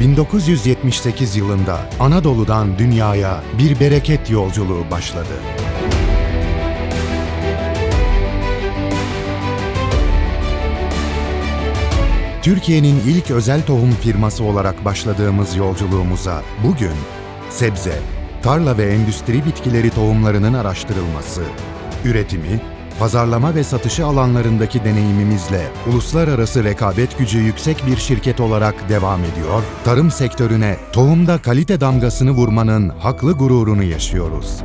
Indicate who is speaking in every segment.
Speaker 1: 1978 yılında Anadolu'dan dünyaya bir bereket yolculuğu başladı. Türkiye'nin ilk özel tohum firması olarak başladığımız yolculuğumuza bugün sebze, tarla ve endüstri bitkileri tohumlarının araştırılması, üretimi, pazarlama ve satışı alanlarındaki deneyimimizle uluslararası rekabet gücü yüksek bir şirket olarak devam ediyor, tarım sektörüne tohumda kalite damgasını vurmanın haklı gururunu yaşıyoruz.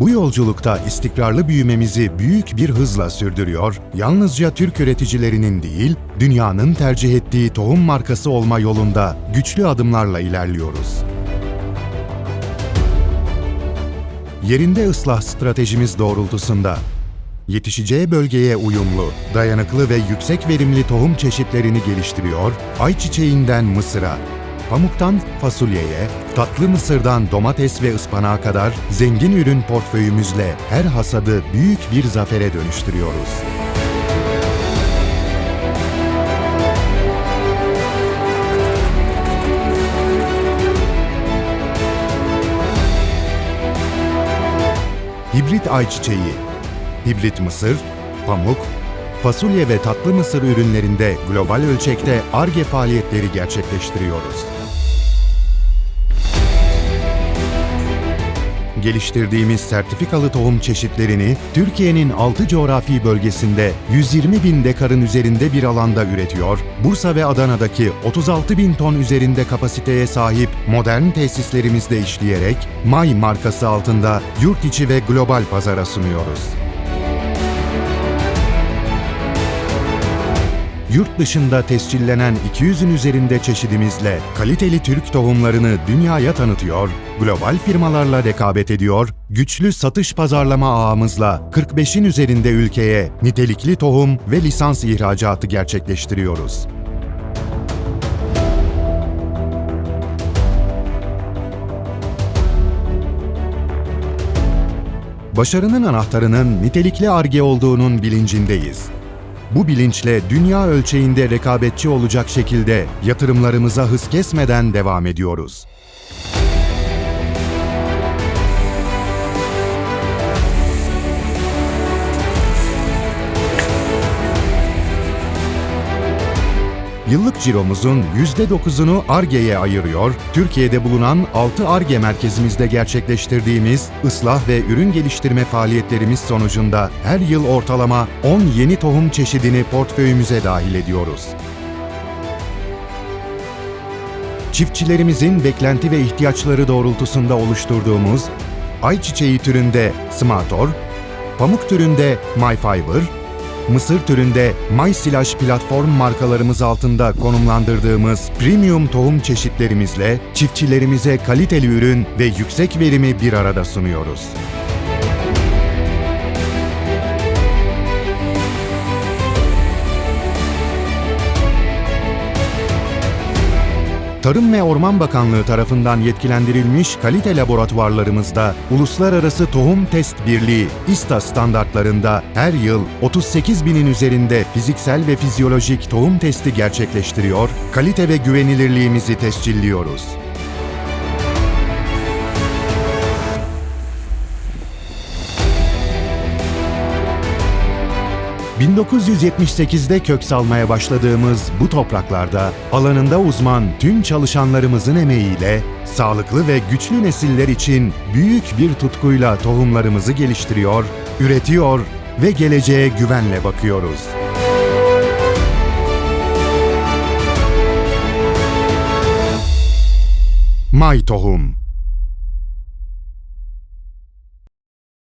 Speaker 1: Bu yolculukta istikrarlı büyümemizi büyük bir hızla sürdürüyor, yalnızca Türk üreticilerinin değil, dünyanın tercih ettiği tohum markası olma yolunda güçlü adımlarla ilerliyoruz. Yerinde ıslah stratejimiz doğrultusunda yetişeceği bölgeye uyumlu, dayanıklı ve yüksek verimli tohum çeşitlerini geliştiriyor, ayçiçeğinden mısıra, pamuktan fasulyeye, tatlı mısırdan domates ve ıspanağa kadar zengin ürün portföyümüzle her hasadı büyük bir zafere dönüştürüyoruz. Hibrit ayçiçeği, hibrit mısır, pamuk, fasulye ve tatlı mısır ürünlerinde global ölçekte ARGE faaliyetleri gerçekleştiriyoruz. Geliştirdiğimiz sertifikalı tohum çeşitlerini Türkiye'nin 6 coğrafi bölgesinde 120 bin dekarın üzerinde bir alanda üretiyor, Bursa ve Adana'daki 36 bin ton üzerinde kapasiteye sahip modern tesislerimizde işleyerek MAY markası altında yurt içi ve global pazara sunuyoruz. Yurt dışında tescillenen 200'ün üzerinde çeşidimizle kaliteli Türk tohumlarını dünyaya tanıtıyor, global firmalarla rekabet ediyor, güçlü satış pazarlama ağımızla 45'in üzerinde ülkeye nitelikli tohum ve lisans ihracatı gerçekleştiriyoruz. Başarının anahtarının nitelikli arge olduğunun bilincindeyiz. Bu bilinçle dünya ölçeğinde rekabetçi olacak şekilde yatırımlarımıza hız kesmeden devam ediyoruz. Yıllık ciromuzun %9'unu ARGE'ye ayırıyor, Türkiye'de bulunan 6 ARGE merkezimizde gerçekleştirdiğimiz ıslah ve ürün geliştirme faaliyetlerimiz sonucunda her yıl ortalama 10 yeni tohum çeşidini portföyümüze dahil ediyoruz. Çiftçilerimizin beklenti ve ihtiyaçları doğrultusunda oluşturduğumuz ayçiçeği türünde Smartor, pamuk türünde MyFiber, mısır türünde MySilaş platform markalarımız altında konumlandırdığımız premium tohum çeşitlerimizle çiftçilerimize kaliteli ürün ve yüksek verimi bir arada sunuyoruz. Tarım ve Orman Bakanlığı tarafından yetkilendirilmiş kalite laboratuvarlarımızda Uluslararası Tohum Test Birliği İSTA standartlarında her yıl 38 binin üzerinde fiziksel ve fizyolojik tohum testi gerçekleştiriyor, kalite ve güvenilirliğimizi tescilliyoruz. ...1978'de kök salmaya başladığımız bu topraklarda... ...alanında uzman tüm çalışanlarımızın emeğiyle... ...sağlıklı ve güçlü nesiller için büyük bir tutkuyla tohumlarımızı geliştiriyor... ...üretiyor ve geleceğe güvenle bakıyoruz. May Tohum